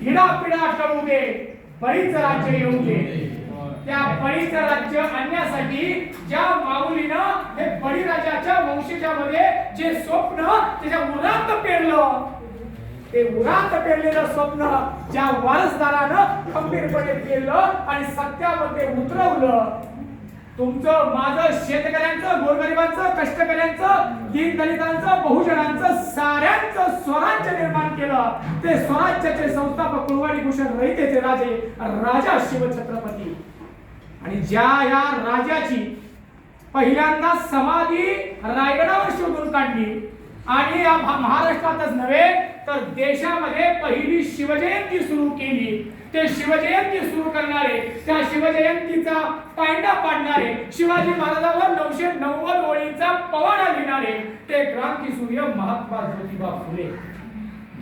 हिडापिडा करू दे. बळीच राज्य येऊ दे. त्या बळीच राज्य आणण्यासाठी ज्या माऊलीनं हे बळीराजाच्या मध्ये जे स्वप्न त्याच्या उरात पेरलं. ते उरात पेरलेलं स्वप्न ज्या वारसदारानं खंबीरपणे पेरलं आणि सत्यामध्ये उतरवलं. तुमचं माझं शेतकऱ्यांचं गोरगरिबांचं कष्टकऱ्यांचं दीनदलितांचं बहुजनांचं साऱ्यांचं स्वराज्य निर्माण केलं. ते स्वराज्याचे संस्थापक कुलवाडी भूषण रहितेचे राजे राजा शिवछत्रपती. आणि ज्या या राजाची पहिल्यांदा समाधी रायगडावर शोधून काढली आणि या महाराष्ट्रातच नव्हे तर देशामध्ये पहिली शिवजयंती सुरू केली. ते शिवजयंती सुरू करणारे त्या शिवजयंतीचा पायंडा पाडणारे शिवाजी महाराजांवर नऊशे नव्वद ओळीचा पवाडा लिहिणारे ते क्रांती सूर्य महात्मा ज्योतिबा फुले.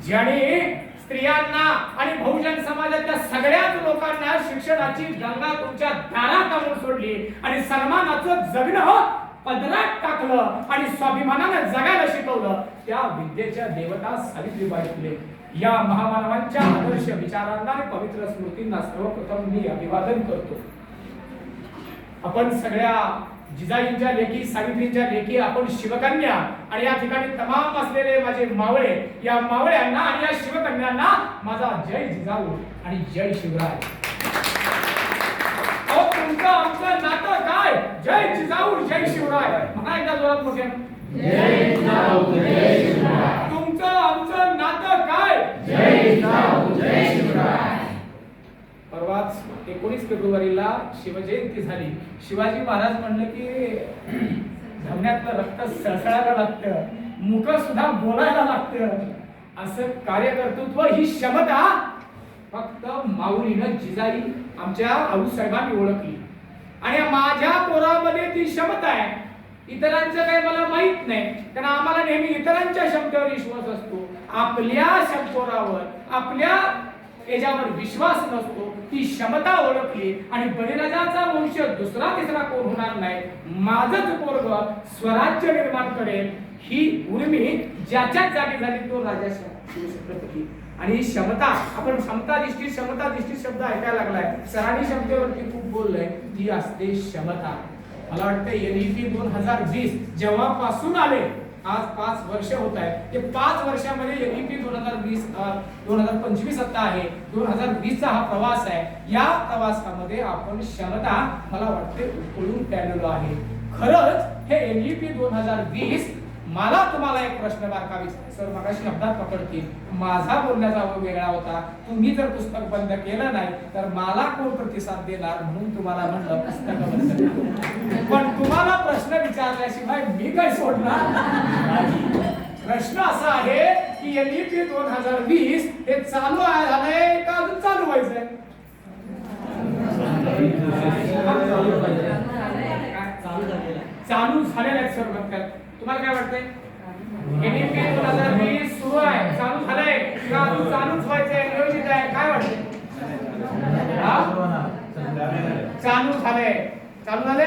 ज्याने स्त्रियांना आणि बहुजन समाजातल्या सगळ्याच लोकांना शिक्षणाची गंगा तुमच्या दारात आणून सोडली आणि सन्मानाचं जगणं पदरात टाकलं आणि स्वाभिमानानं जगायला शिकवलं त्या विद्येच्या देवता सावित्रीबाई फुले. या महामानवांच्या आदर्श विचारांना आणि पवित्र स्मृतींना सर्वप्रथम मी अभिवादन करतो. आपण सगळ्या जिजाईंच्या लेखी सावित्रींच्या लेखी आपण शिवकन्या आणि या ठिकाणी तमाम असलेले माझे मावळे या मावळ्यांना आणि या शिवकन्यांना माझा जय जिजाऊ आणि जय शिवराय अहो तुमचं आमचं नातं काय जय जिजाऊ जय शिवराय. म्हणा एकदा जोरात मोठ्या. तुमचं आमचं नातं काय? परवाच एकोणीस फेब्रुवारीला शिवजयंती झाली. शिवाजी महाराज म्हणलं की धमन्यातलं रक्त सळसळायला लागतं. मुख सुद्धा बोलायला लागतं. असं कार्यकर्तृत्व ही क्षमता फक्त माऊलीनं जिजाई आमच्या आऊसाहेबांनी ओळखली. आणि माझ्या पोरामध्ये ती क्षमता आहे. इतरांचं काही मला माहीत नाही. कारण आम्हाला नेहमी इतरांच्या क्षमतेवर विश्वास असतो. आपल्या शंपोरावर आपल्या याच्यावर विश्वास नसतो ती क्षमता ओळखली आणि बळीराजाचा वंश दुसरा तिसरा कोण होणार नाही? माझच पोरग स्वराज्य निर्माण करेल. ही उर्मी ज्याच्याच जागी झाली तो राजा शिवछत्रपती. आणि ही क्षमता आपण क्षमता दिष्टी क्षमता दिष्टी शब्द ऐकायला लागलाय. सरांनी क्षमतेवरती खूप बोललंय ती असते क्षमता. मला वाटतं एनईपी दोन हजार वीस जेव्हापासून आले आज पाच वर्ष होत आहे ते पाच वर्षामध्ये एनईपी दोन हजार वीस दोन हजार पंचवीस आता आहे. दोन हजार वीसचा हा प्रवास आहे. या प्रवासामध्ये आपण क्षमता मला वाटते उकळून प्यालेलो आहे. खरंच हे एनईपी दोन हजार वीस मला तुम्हाला एक प्रश्न बारका विचार सर मला शब्दात पकडतील. माझा बोलण्याचा वेगळा होता. तुम्ही जर पुस्तक बंद केलं नाही तर मला कोण प्रतिसाद देणार म्हणून तुम्हाला म्हणलं पुस्तक बंद पण तुम्हाला प्रश्न विचारल्याशिवाय मी काय सोडणार? प्रश्न असा आहे की एनईपी दोन हजार वीस हे चालू झालंय का अजून चालू व्हायचंय? चालू झालेलं आहे सर तुम्हाला काय वाटतंय? एनईपी दोन हजार वीस सुरू आहे. चालू झालंय. का अजून चालूच व्हायचंय? नियोजित आहे. काय वाटतंय? चालू झालंय. चालू झालंय?